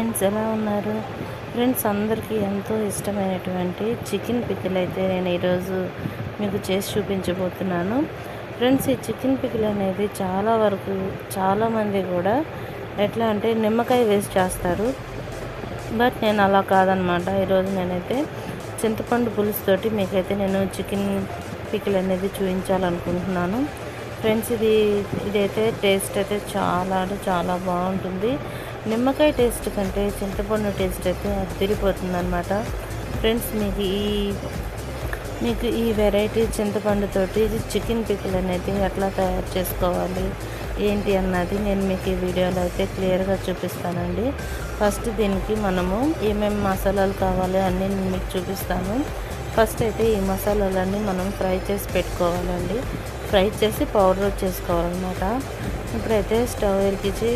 Friends ఎలా ఉన్నారు? Friends అందరికీ ఎంతో ఇష్టమైనటువంటి చికెన్ పికిల్ అయితే నేను ఈరోజు మీకు చేసి చూపించబోతున్నాను. ఫ్రెండ్స్ ఈ చికెన్ పికిల్ అనేది చాలా వరకు చాలామంది కూడా ఎట్లా అంటే నిమ్మకాయ వేసి చేస్తారు. బట్ నేను అలా కాదనమాట. ఈరోజు నేనైతే చింతపండు పులుసుతోటి మీకైతే నేను చికెన్ పికిల్ అనేది చూపించాలనుకుంటున్నాను. ఫ్రెండ్స్ ఇది ఇదైతే టేస్ట్ అయితే చాలా అంటే చాలా బాగుంటుంది. నిమ్మకాయ టేస్ట్ కంటే చింతపండు టేస్ట్ అయితే అదిరిపోతుంది అనమాట ఫ్రెండ్స్ మీకు ఈ మీకు ఈ వెరైటీ చింతపండుతోటి చికెన్ పికిల్ అనేది ఎట్లా తయారు చేసుకోవాలి ఏంటి అన్నది నేను మీకు ఈ వీడియోలో అయితే క్లియర్గా చూపిస్తానండి. ఫస్ట్ దీనికి మనము ఏమేమి మసాలాలు కావాలి అన్నీ నేను మీకు చూపిస్తాను. ఫస్ట్ అయితే ఈ మసాలాలన్నీ మనం ఫ్రై చేసి పెట్టుకోవాలండి. ఫ్రై చేసి పౌడర్ చేసుకోవాలన్నమాట. ఇప్పుడైతే స్టవ్ ఎరికించి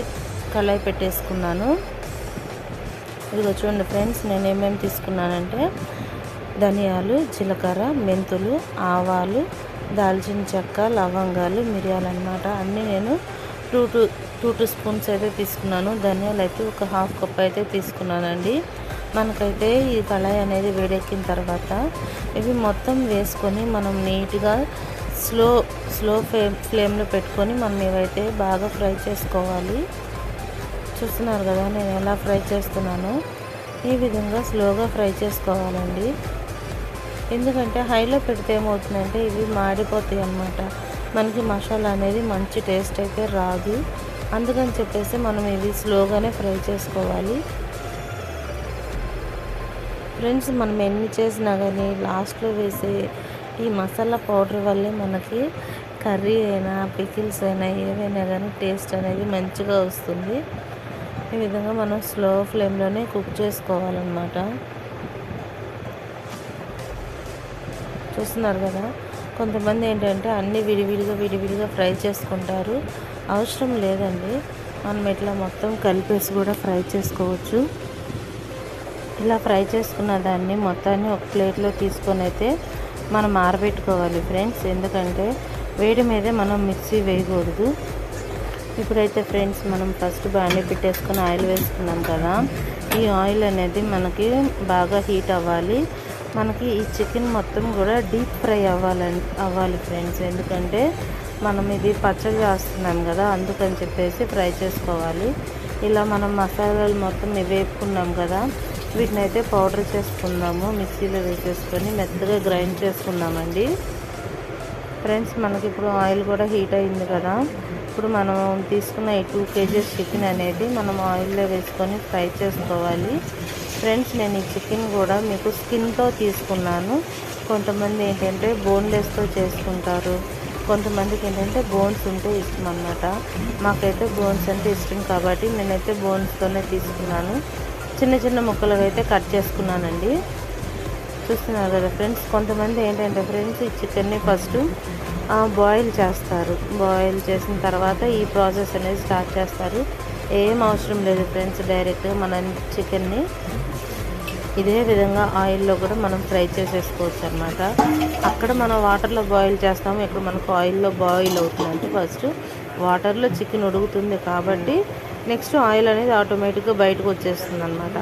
కళాయి పెట్టేసుకున్నాను. ఇదిగో చూడండి ఫ్రెండ్స్ నేను ఏమేమి తీసుకున్నానంటే ధనియాలు జీలకర్ర మెంతులు ఆవాలు దాల్చిన చెక్క లవంగాలు మిరియాలు అనమాట అన్నీ నేను two two two two spoons అయితే తీసుకున్నాను. ధనియాలు అయితే ఒక హాఫ్ కప్ అయితే తీసుకున్నానండి. మనకైతే ఈ కళాయి అనేది వేడెక్కిన తర్వాత ఇవి మొత్తం వేసుకొని మనం నీట్గా స్లో స్లో ఫ్లేమ్ ఫ్లేమ్లో పెట్టుకొని మనం ఇవైతే బాగా ఫ్రై చేసుకోవాలి. చూస్తున్నారు కదా నేను ఎలా ఫ్రై చేస్తున్నాను ఈ విధంగా స్లోగా ఫ్రై చేసుకోవాలండి. ఎందుకంటే హైలో పెడితే ఏమవుతుందంటే ఇవి మాడిపోతాయి అన్నమాట. మనకి మసాలా అనేది మంచి టేస్ట్ అయితే రాదు. అందుకని చెప్పేసి మనం ఇవి స్లోగానే ఫ్రై చేసుకోవాలి. ఫ్రెండ్స్ మనం ఎన్ని చేసినా కానీ లాస్ట్లో వేసే ఈ మసాలా పౌడర్ వల్లే మనకి కర్రీ అయినా పికిల్స్ అయినా ఏవైనా కానీ టేస్ట్ అనేది మంచిగా వస్తుంది. ఈ విధంగా మనం స్లో ఫ్లేమ్లోనే కుక్ చేసుకోవాలన్నమాట. చూస్తున్నారు కదా? కొంతమంది ఏంటంటే అన్నీ విడివిడిగా విడివిడిగా ఫ్రై చేసుకుంటారు. అవసరం లేదండి. మనం ఇట్లా మొత్తం కలిపేసి కూడా ఫ్రై చేసుకోవచ్చు. ఇలా ఫ్రై చేసుకున్న దాన్ని మొత్తాన్ని ఒక ప్లేట్లో తీసుకొని అయితే మనం ఆరబెట్టుకోవాలి ఫ్రెండ్స్. ఎందుకంటే వేడి మీదే మనం మిక్సీ వేయకూడదు. ఇప్పుడైతే ఫ్రెండ్స్ మనం ఫస్ట్ బాండి పెట్టేసుకొని ఆయిల్ వేసుకున్నాం కదా. ఈ ఆయిల్ అనేది మనకి బాగా హీట్ అవ్వాలి. మనకి ఈ చికెన్ మొత్తం కూడా డీప్ ఫ్రై అవ్వాలని అవ్వాలి ఫ్రెండ్స్. ఎందుకంటే మనం ఇది పచ్చడి చేస్తున్నాం కదా అందుకని చెప్పేసి ఫ్రై చేసుకోవాలి. ఇలా మనం మసాలాలు మొత్తం వేపుకున్నాం కదా వీటిని అయితే పౌడర్ చేసుకుందాము. మిక్సీలో వేసేసుకొని మెత్తగా గ్రైండ్ చేసుకుందామండి. ఫ్రెండ్స్ మనకి ఇప్పుడు ఆయిల్ కూడా హీట్ అయింది కదా. ఇప్పుడు మనం తీసుకున్న ఈ టూ కేజీస్ చికెన్ అనేది మనం ఆయిల్లో వేసుకొని ఫ్రై చేసుకోవాలి. ఫ్రెండ్స్ నేను ఈ చికెన్ కూడా మీకు స్కిన్తో తీసుకున్నాను. కొంతమంది ఏంటంటే బోన్లెస్తో చేసుకుంటారు. కొంతమందికి ఏంటంటే బోన్స్ ఉంటే ఇష్టం అన్నమాట. మాకైతే బోన్స్ అంటే ఇష్టం కాబట్టి నేనైతే బోన్స్తోనే తీసుకున్నాను. చిన్న చిన్న ముక్కలుగా అయితే కట్ చేసుకున్నానండి. చూస్తున్నారు కదా ఫ్రెండ్స్ కొంతమంది ఏంటంటే ఫ్రెండ్స్ ఈ చికెన్ని ఫస్ట్ బాయిల్ చేస్తారు. బాయిల్ చేసిన తర్వాత ఈ ప్రాసెస్ అనేది స్టార్ట్ చేస్తారు. ఏం అవసరం లేదు ఫ్రెండ్స్ డైరెక్ట్గా మనం చికెన్ని ఇదే విధంగా ఆయిల్లో కూడా మనం ఫ్రై చేసేసుకోవచ్చు అనమాట అక్కడ మనం వాటర్లో బాయిల్ చేస్తాము. ఇక్కడ మనకు ఆయిల్లో బాయిల్ అవుతుందంటే ఫస్ట్ వాటర్లో చికెన్ ఉడుకుతుంది కాబట్టి నెక్స్ట్ ఆయిల్ అనేది ఆటోమేటిక్గా బయటకు వచ్చేస్తుంది అనమాట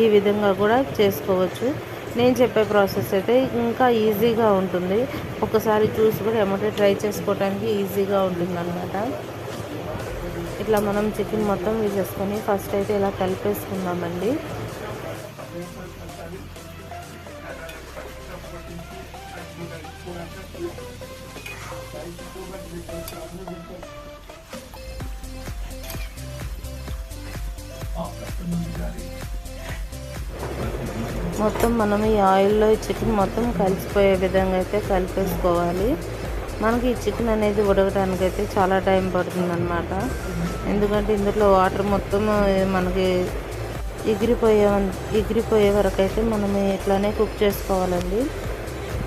ఈ విధంగా కూడా చేసుకోవచ్చు. నేను చెప్పే ప్రాసెస్ అయితే ఇంకా ఈజీగా ఉంటుంది. ఒకసారి చూసి కూడా ఏమంటే ట్రై చేసుకోవడానికి ఈజీగా ఉంటుంది అనమాట ఇట్లా మనం చికెన్ మొత్తం వేసేసుకొని ఫస్ట్ అయితే ఇలా కలిపేసుకుందామండి. మొత్తం మనం ఈ ఆయిల్లో ఈ చికెన్ మొత్తం కలిసిపోయే విధంగా అయితే కలిపేసుకోవాలి. మనకి ఈ చికెన్ అనేది ఉడకడానికి అయితే చాలా టైం పడుతుందన్నమాట. ఎందుకంటే ఇందులో వాటర్ మొత్తం మనకి ఎగిరిపోయే ఎగిరిపోయే వరకు అయితే మనం ఇట్లానే కుక్ చేసుకోవాలండి.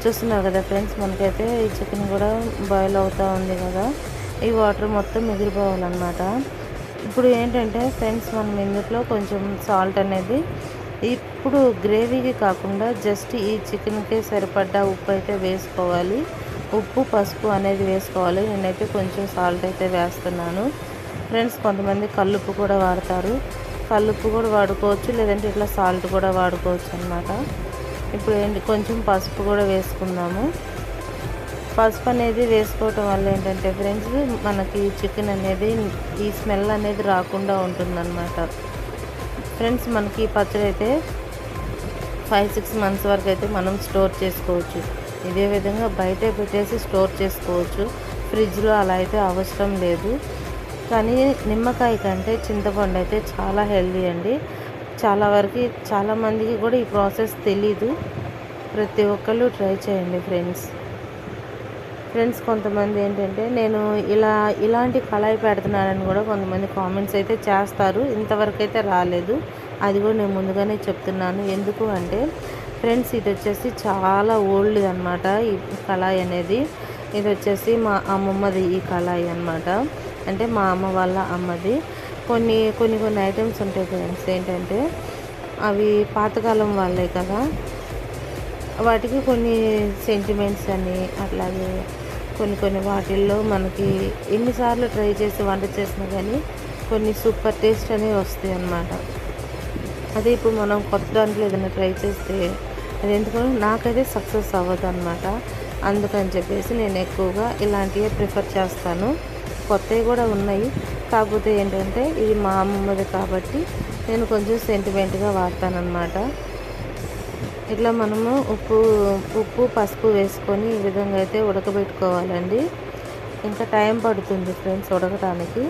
చూస్తున్నారు కదా ఫ్రెండ్స్ మనకైతే ఈ చికెన్ కూడా బాయిల్ అవుతూ ఉంది కదా. ఈ వాటర్ మొత్తం ఎగిరిపోవాలన్నమాట. ఇప్పుడు ఏంటంటే ఫ్రెండ్స్ మనం ఇందులో కొంచెం సాల్ట్ అనేది ఈ ఇప్పుడు గ్రేవీకి కాకుండా జస్ట్ ఈ చికెన్కే సరిపడ్డ ఉప్పు అయితే వేసుకోవాలి. ఉప్పు పసుపు అనేది వేసుకోవాలి. నేనైతే కొంచెం సాల్ట్ అయితే వేస్తున్నాను. ఫ్రెండ్స్ కొంతమంది కల్లుప్పు కూడా వాడతారు. కల్లుప్పు కూడా వాడుకోవచ్చు లేదంటే ఇట్లా సాల్ట్ కూడా వాడుకోవచ్చు అనమాట ఇప్పుడు ఏంటి కొంచెం పసుపు కూడా వేసుకుందాము. పసుపు అనేది వేసుకోవటం వల్ల ఏంటంటే ఫ్రెండ్స్ మనకి చికెన్ అనేది ఈ స్మెల్ అనేది రాకుండా ఉంటుందన్నమాట. ఫ్రెండ్స్ మనకి పచ్చడి అయితే ఫైవ్ సిక్స్ మంత్స్ వరకు అయితే మనం స్టోర్ చేసుకోవచ్చు. ఇదే విధంగా బయట పెట్టేసి స్టోర్ చేసుకోవచ్చు. ఫ్రిడ్జ్లో అలా అయితే అవసరం లేదు. కానీ నిమ్మకాయ కంటే చింతపండు అయితే చాలా హెల్దీ అండి. చాలా వరకు చాలామందికి కూడా ఈ ప్రాసెస్ తెలీదు. ప్రతి ఒక్కళ్ళు ట్రై చేయండి ఫ్రెండ్స్ ఫ్రెండ్స్ కొంతమంది ఏంటంటే నేను ఇలా ఇలాంటి కళాయి పెడుతున్నానని కూడా కొంతమంది కామెంట్స్ అయితే చేస్తారు. ఇంతవరకు అయితే రాలేదు. అది కూడా నేను ముందుగానే చెప్తున్నాను. ఎందుకు అంటే ఫ్రెండ్స్ ఇది వచ్చేసి చాలా ఓల్డ్ అనమాట ఈ కళాయి అనేది. ఇది వచ్చేసి మా అమ్మమ్మది ఈ కళాయి అనమాట అంటే మా అమ్మ వాళ్ళ అమ్మది. కొన్ని కొన్ని కొన్ని ఐటమ్స్ ఉంటాయి ఫ్రెండ్స్. ఏంటంటే అవి పాతకాలం వాళ్ళే కదా. వాటికి కొన్ని సెంటిమెంట్స్ అని అట్లాగే కొన్ని కొన్ని వాటిల్లో మనకి ఎన్నిసార్లు ట్రై చేసి వంట చేసినా కానీ కొన్ని సూపర్ టేస్ట్ అనేవి వస్తాయి అన్నమాట. అదే ఇప్పుడు మనం కొత్త దాంట్లో ఏదైనా ట్రై చేస్తే అది ఎందుకంటే నాకైతే సక్సెస్ అవ్వదు అనమాట అందుకని చెప్పేసి నేను ఎక్కువగా ఇలాంటివే ప్రిఫర్ చేస్తాను. కొత్తవి కూడా ఉన్నాయి. కాకపోతే ఏంటంటే ఇది మా అమ్మమ్మది కాబట్టి నేను కొంచెం సెంటిమెంట్గా వాడతానమాట ఇట్లా మనము ఉప్పు ఉప్పు పసుపు వేసుకొని ఈ విధంగా అయితే ఉడకబెట్టుకోవాలండి. ఇంకా టైం పడుతుంది ఫ్రెండ్స్ ఉడకటానికి.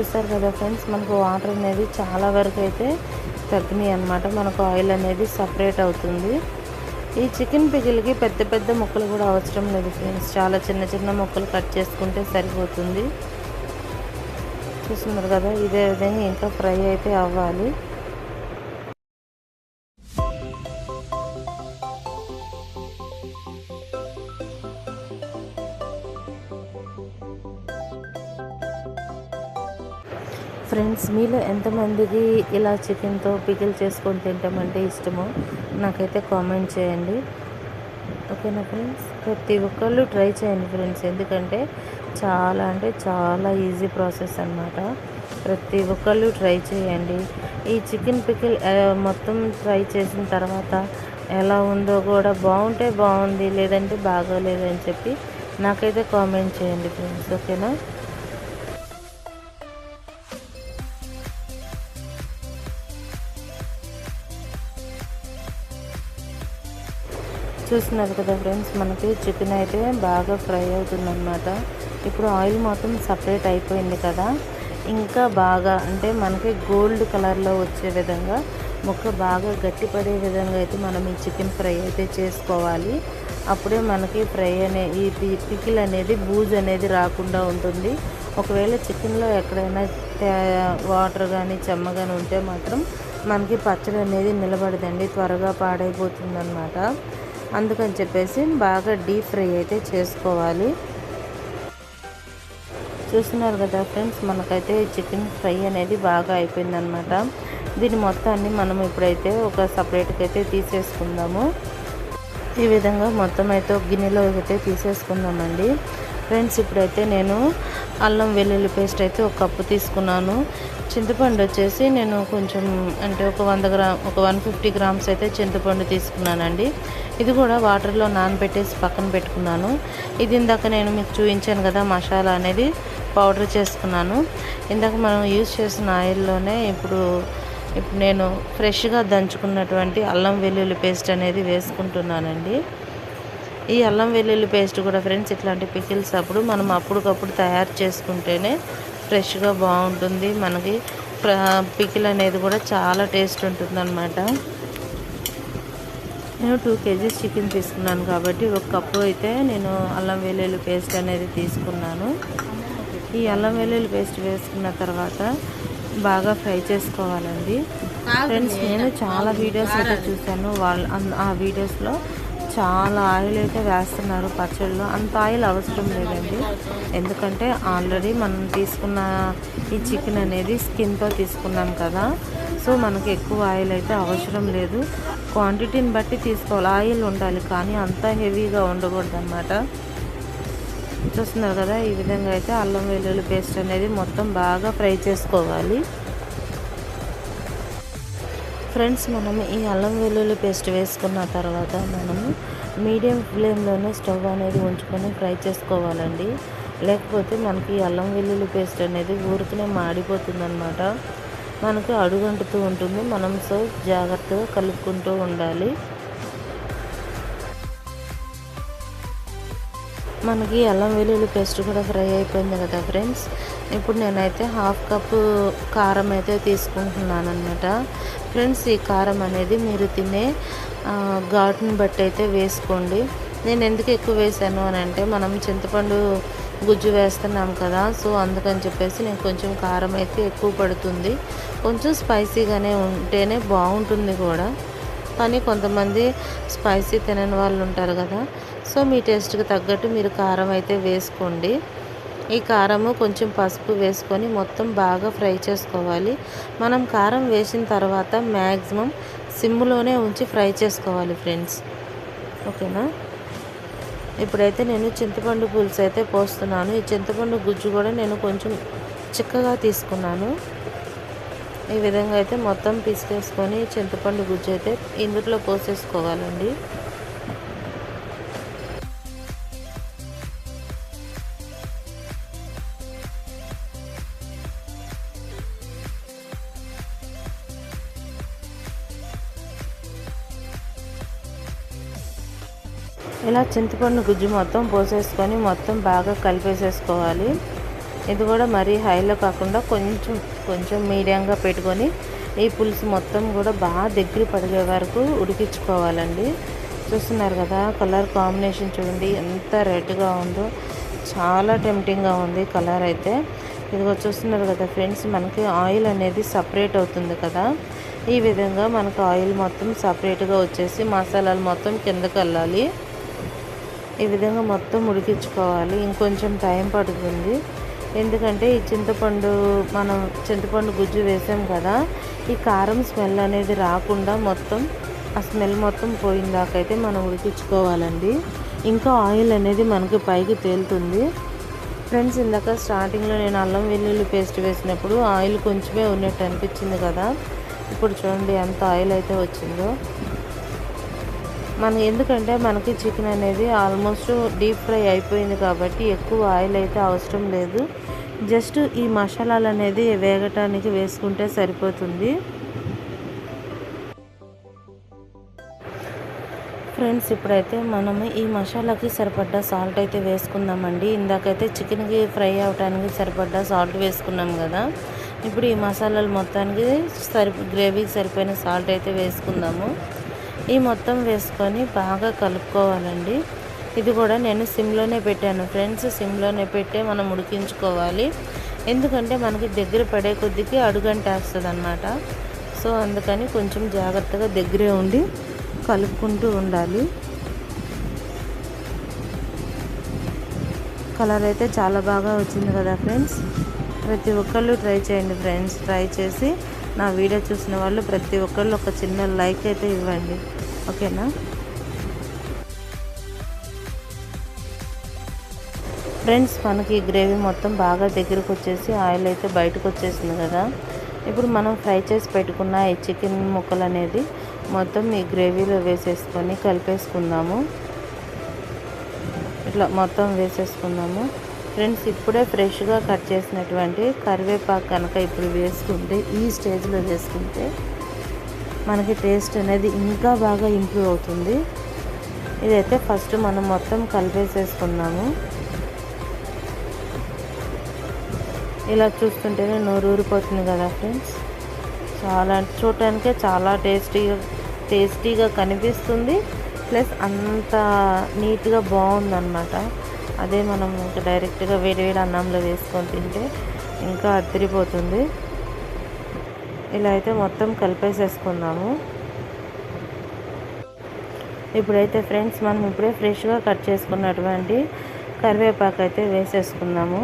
చూసారు కదా ఫ్రెండ్స్ మనకు వాటర్ అనేది చాలా వరకు అయితే తగ్గినాయి అనమాట మనకు ఆయిల్ అనేది సపరేట్ అవుతుంది. ఈ చికెన్ పిగిల్కి పెద్ద పెద్ద ముక్కలు కూడా అవసరం లేదు ఫ్రెండ్స్. చాలా చిన్న చిన్న ముక్కలు కట్ చేసుకుంటే సరిపోతుంది. చూస్తున్నారు కదా ఇదే విధంగా ఇంకా ఫ్రై అయితే అవ్వాలి. మీలో ఎంతమందికి ఇలా చికెన్తో పికిల్ చేసుకొని తింటామంటే ఇష్టమో నాకైతే కామెంట్ చేయండి. ఓకేనా ఫ్రెండ్స్? ప్రతి ఒక్కళ్ళు ట్రై చేయండి ఫ్రెండ్స్. ఎందుకంటే చాలా అంటే చాలా ఈజీ ప్రాసెస్ అనమాట ప్రతి ఒక్కళ్ళు ట్రై చేయండి. ఈ చికెన్ పికిల్ మొత్తం ట్రై చేసిన తర్వాత ఎలా ఉందో కూడా బాగుంటే బాగుంది లేదంటే బాగోలేదని చెప్పి నాకైతే కామెంట్ చేయండి ఫ్రెండ్స్. ఓకేనా? చూస్తున్నారు కదా ఫ్రెండ్స్ మనకి చికెన్ అయితే బాగా ఫ్రై అవుతుందన్నమాట. ఇప్పుడు ఆయిల్ మొత్తం సపరేట్ అయిపోయింది కదా. ఇంకా బాగా అంటే మనకి గోల్డ్ కలర్లో వచ్చే విధంగా ముక్క బాగా గట్టిపడే విధంగా అయితే మనం ఈ చికెన్ ఫ్రై అయితే చేసుకోవాలి. అప్పుడే మనకి ఫ్రై అనే ఈ పికిల్ అనేది బూజ్ అనేది రాకుండా ఉంటుంది. ఒకవేళ చికెన్లో ఎక్కడైనా వాటర్ కానీ చెమ్మ కానీ ఉంటే మాత్రం మనకి పచ్చడి అనేది నిలబడదండి త్వరగా పాడైపోతుందన్నమాట. అందుకని చెప్పేసి బాగా డీప్ ఫ్రై అయితే చేసుకోవాలి. చూస్తున్నారు కదా ఫ్రెండ్స్ మనకైతే చికెన్ ఫ్రై అనేది బాగా అయిపోయిందనమాట దీని మొత్తాన్ని మనం ఇప్పుడైతే ఒక సపరేట్గా అయితే తీసేసుకుందాము. ఈ విధంగా మొత్తం అయితే ఒక గిన్నెలో అయితే తీసేసుకుందామండి. ఫ్రెండ్స్ ఇప్పుడైతే నేను అల్లం వెల్లుల్లి పేస్ట్ అయితే ఒక కప్పు తీసుకున్నాను. చింతపండు వచ్చేసి నేను కొంచెం అంటే ఒక వంద గ్రామ్ ఒక వన్ ఫిఫ్టీ గ్రామ్స్ అయితే చింతపండు తీసుకున్నానండి. ఇది కూడా వాటర్లో నానబెట్టేసి పక్కన పెట్టుకున్నాను. ఇది ఇందాక నేను మీకు చూపించాను కదా మసాలా అనేది పౌడర్ చేసుకున్నాను. ఇందాక మనం యూజ్ చేసిన ఆయిల్లోనే ఇప్పుడు ఇప్పుడు నేను ఫ్రెష్గా దంచుకున్నటువంటి అల్లం వెల్లుల్లి పేస్ట్ అనేది వేసుకుంటున్నానండి. ఈ అల్లం వెల్లుల్లి పేస్ట్ కూడా ఫ్రెండ్స్ ఇట్లాంటి పికిల్స్ అప్పుడు మనం అప్పటికప్పుడు తయారు చేసుకుంటేనే ఫ్రెష్గా బాగుంటుంది. మనకి పికిల్ అనేది కూడా చాలా టేస్ట్ ఉంటుందన్నమాట. నేను టూ కేజీస్ చికెన్ తీసుకున్నాను కాబట్టి ఒక కప్పు అయితే నేను అల్లం వెల్లుల్లి పేస్ట్ అనేది తీసుకున్నాను. ఈ అల్లం వెల్లుల్లి పేస్ట్ వేసుకున్న తర్వాత బాగా ఫ్రై చేసుకోవాలండి. ఫ్రెండ్స్ నేను చాలా వీడియోస్ అయితే చూశాను. వాళ్ళ ఆ వీడియోస్లో చాలా ఆయిల్ అయితే వేస్తున్నారు పచ్చళ్ళు అంత ఆయిల్ అవసరం లేదండి. ఎందుకంటే ఆల్రెడీ మనం తీసుకున్న ఈ చికెన్ అనేది స్కిన్తో తీసుకున్నాం కదా. సో మనకి ఎక్కువ ఆయిల్ అయితే అవసరం లేదు. క్వాంటిటీని బట్టి తీసుకోవాలి. ఆయిల్ ఉండాలి కానీ అంత హెవీగా ఉండకూడదు అనమాట చూస్తున్నారు కదా ఈ విధంగా అయితే అల్లం వెల్లుల్లి పేస్ట్ అనేది మొత్తం బాగా ఫ్రై చేసుకోవాలి. ఫ్రెండ్స్ మనం ఈ అల్లం వెల్లుల్లి పేస్ట్ వేసుకున్న తర్వాత మనము మీడియం ఫ్లేమ్లోనే స్టవ్ అనేది ఉంచుకొని ఫ్రై చేసుకోవాలండి. లేకపోతే మనకి ఈ అల్లం వెల్లుల్లి పేస్ట్ అనేది ఊరికనే మాడిపోతుందన్నమాట. మనకు అడుగంటుతూ ఉంటుంది. మనం సో జాగ్రత్తగా కలుపుకుంటూ ఉండాలి. మనకి అల్లం వెల్లుల్లి పేస్ట్ కూడా ఫ్రై అయిపోయింది కదా ఫ్రెండ్స్. ఇప్పుడు నేనైతే హాఫ్ కప్ కారం అయితే తీసుకుంటున్నాను అనమాట ఫ్రెండ్స్ ఈ కారం అనేది మీరు తినే ఘాటుని బట్టి అయితే వేసుకోండి. నేను ఎందుకు ఎక్కువ వేసాను అని అంటే మనం చింతపండు గుజ్జు వేస్తున్నాం కదా సో అందుకని చెప్పేసి నేను కొంచెం కారం అయితే ఎక్కువ పడుతుంది. కొంచెం స్పైసీగానే ఉంటేనే బాగుంటుంది కూడా. కానీ కొంతమంది స్పైసీ తినని వాళ్ళు ఉంటారు కదా సో మీ టేస్ట్కి తగ్గట్టు మీరు కారం అయితే వేసుకోండి. ఈ కారము కొంచెం పసుపు వేసుకొని మొత్తం బాగా ఫ్రై చేసుకోవాలి. మనం కారం వేసిన తర్వాత మ్యాక్సిమం సిమ్లోనే ఉంచి ఫ్రై చేసుకోవాలి ఫ్రెండ్స్. ఓకేనా? ఇప్పుడైతే నేను చింతపండు పులుసు అయితే పోస్తున్నాను. ఈ చింతపండు గుజ్జు కూడా నేను కొంచెం చిక్కగా తీసుకున్నాను. ఈ విధంగా అయితే మొత్తం పిసికేసుకొని చింతపండు గుజ్జు అయితే ఇందులో పోసేసుకోవాలండి. ఇలా చింతపండు గుజ్జు మొత్తం పోసేసుకొని మొత్తం బాగా కలిపేసేసుకోవాలి. ఇది కూడా మరీ హైలో కాకుండా కొంచెం కొంచెం మీడియంగా పెట్టుకొని ఈ పులుసు మొత్తం కూడా బాగా దగ్గర పడిగే వరకు ఉడికించుకోవాలండి. చూస్తున్నారు కదా కలర్ కాంబినేషన్ చూడండి ఎంత రెడ్గా ఉందో. చాలా టెంప్టింగ్గా ఉంది కలర్ అయితే. ఇదిగో చూస్తున్నారు కదా ఫ్రెండ్స్ మనకి ఆయిల్ అనేది సపరేట్ అవుతుంది కదా. ఈ విధంగా మనకు ఆయిల్ మొత్తం సపరేట్గా వచ్చేసి మసాలాలు మొత్తం కిందకి వెళ్ళాలి ఈ విధంగా మొత్తం ఉడికించుకోవాలి. ఇంకొంచెం టైం పడుతుంది. ఎందుకంటే ఈ చింతపండు మనం చింతపండు గుజ్జు వేసాం కదా ఈ కారం స్మెల్ అనేది రాకుండా మొత్తం ఆ స్మెల్ మొత్తం పోయిందాకైతే మనం ఉడికించుకోవాలండి. ఇంకా ఆయిల్ అనేది మనకి పైకి తేలుతుంది. ఫ్రెండ్స్ ఇందాక స్టార్టింగ్లో నేను అల్లం వెల్లుల్లి పేస్ట్ వేసినప్పుడు ఆయిల్ కొంచెమే ఉన్నట్టు అనిపించింది కదా. ఇప్పుడు చూడండి ఎంత ఆయిల్ అయితే వచ్చిందో. మన ఎందుకంటే మనకి చికెన్ అనేది ఆల్మోస్ట్ డీప్ ఫ్రై అయిపోయింది కాబట్టి ఎక్కువ ఆయిల్ అయితే అవసరం లేదు. జస్ట్ ఈ మసాలాలు అనేది వేగటానికి వేసుకుంటే సరిపోతుంది. ఫ్రెండ్స్ ఇప్పుడైతే మనము ఈ మసాలాకి సరిపడ్డ సాల్ట్ అయితే వేసుకుందామండి. ఇందాకైతే చికెన్కి ఫ్రై అవడానికి సరిపడ్డ సాల్ట్ వేసుకున్నాం కదా. ఇప్పుడు ఈ మసాలాలు మొత్తానికి సరి గ్రేవీకి సరిపోయిన సాల్ట్ అయితే వేసుకుందాము. ఈ మొత్తం వేసుకొని బాగా కలుపుకోవాలండి. ఇది కూడా నేను సిమ్లోనే పెట్టాను. ఫ్రెండ్స్ సిమ్లోనే పెట్టే మనం ఉడికించుకోవాలి. ఎందుకంటే మనకి దగ్గర పడే కొద్దికి అడుగంటేస్తుంది అనమాట సో అందుకని కొంచెం జాగ్రత్తగా దగ్గరే ఉండి కలుపుకుంటూ ఉండాలి. కలర్ అయితే చాలా బాగా వచ్చింది కదా ఫ్రెండ్స్? ప్రతి ఒక్కళ్ళు ట్రై చేయండి ఫ్రెండ్స్. ట్రై చేసి నా వీడియో చూసిన వాళ్ళు ప్రతి ఒక్కళ్ళు ఒక చిన్న లైక్ అయితే ఇవ్వండి. ఓకేనా? ఫ్రెండ్స్ మనకి గ్రేవీ మొత్తం బాగా దగ్గరకు వచ్చేసి ఆయిల్ అయితే బయటకు వచ్చేసింది కదా. ఇప్పుడు మనం ఫ్రై చేసి పెట్టుకున్న ఈ చికెన్ ముక్కలు అనేది మొత్తం ఈ గ్రేవీలో వేసేసుకొని కలిపేసుకుందాము. ఇట్లా మొత్తం వేసేసుకుందాము. ఫ్రెండ్స్ ఇప్పుడే ఫ్రెష్గా కట్ చేసినటువంటి కరివేపాకు కనుక ఇప్పుడు వేసుకుంటే ఈ స్టేజ్లో వేసుకుంటే మనకి టేస్ట్ అనేది ఇంకా బాగా ఇంప్రూవ్ అవుతుంది. ఇదైతే ఫస్ట్ మనం మొత్తం కలిపేసేసుకున్నాము. ఇలా చూస్తుంటేనే నోరు ఊరిపోతుంది కదా ఫ్రెండ్స్ చాలా చూడటానికే చాలా టేస్టీగా టేస్టీగా కనిపిస్తుంది. ప్లస్ అంత నీట్గా బాగుందన్నమాట. అదే మనం ఇంకా డైరెక్ట్గా వేడి వేడి అన్నంలో వేసుకొని తింటే ఇంకా అద్దరిపోతుంది ఇలా అయితే మొత్తం కలిపేసేసుకుందాము. ఇప్పుడైతే ఫ్రెండ్స్ మనం ఇప్పుడే ఫ్రెష్గా కట్ చేసుకున్నటువంటి కరివేపాకు అయితే వేసేసుకున్నాము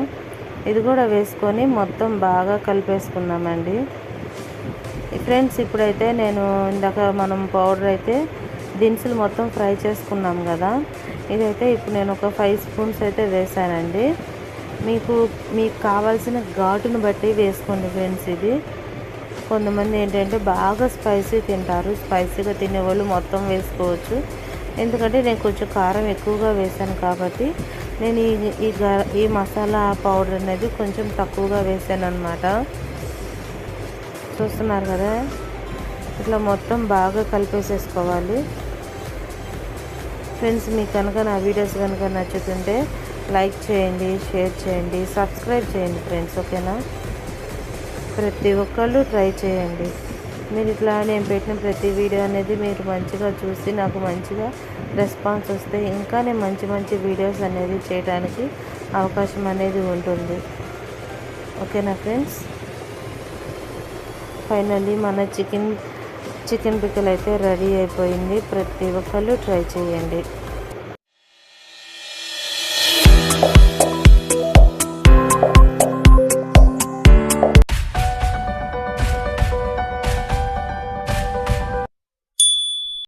ఇది కూడా వేసుకొని మొత్తం బాగా కలిపేసుకున్నామండి ఫ్రెండ్స్ ఇప్పుడైతే నేను ఇందాక మనం పౌడర్ అయితే దినుసులు మొత్తం ఫ్రై చేసుకున్నాం కదా. ఇదైతే ఇప్పుడు నేను ఒక ఫైవ్ స్పూన్స్ అయితే వేసానండి. మీకు మీకు కావాల్సిన ఘాటును బట్టి వేసుకోండి ఫ్రెండ్స్ ఇది. కొంతమంది ఏంటంటే బాగా స్పైసీ తింటారు. స్పైసీగా తినేవాళ్ళు మొత్తం వేసుకోవచ్చు. ఎందుకంటే నేను కొంచెం కారం ఎక్కువగా వేసాను కాబట్టి నేను ఈ ఈ ఈ మసాలా పౌడర్ అనేది కొంచెం తక్కువగా వేసాను అనమాట చూస్తున్నారు కదా? ఇట్లా మొత్తం బాగా కలిపేసేసుకోవాలి. ఫ్రెండ్స్ మీకు కనుక నా వీడియోస్ కనుక నచ్చుతుంటే లైక్ చేయండి షేర్ చేయండి సబ్స్క్రైబ్ చేయండి ఫ్రెండ్స్ ఓకేనా ప్రతి ఒక్కళ్ళు ట్రై చేయండి. మీరు ఇట్లా నేను పెట్టిన ప్రతి వీడియో అనేది మీరు మంచిగా చూసి నాకు మంచిగా రెస్పాన్స్ వస్తే ఇంకా నేను మంచి మంచి వీడియోస్ అనేది చేయడానికి అవకాశం అనేది ఉంటుంది. ఓకేనా ఫ్రెండ్స్? ఫైనల్లీ మన చికెన్ చికెన్ పిక్కలు అయితే రెడీ అయిపోయింది. ప్రతి ఒక్కళ్ళు ట్రై చేయండి.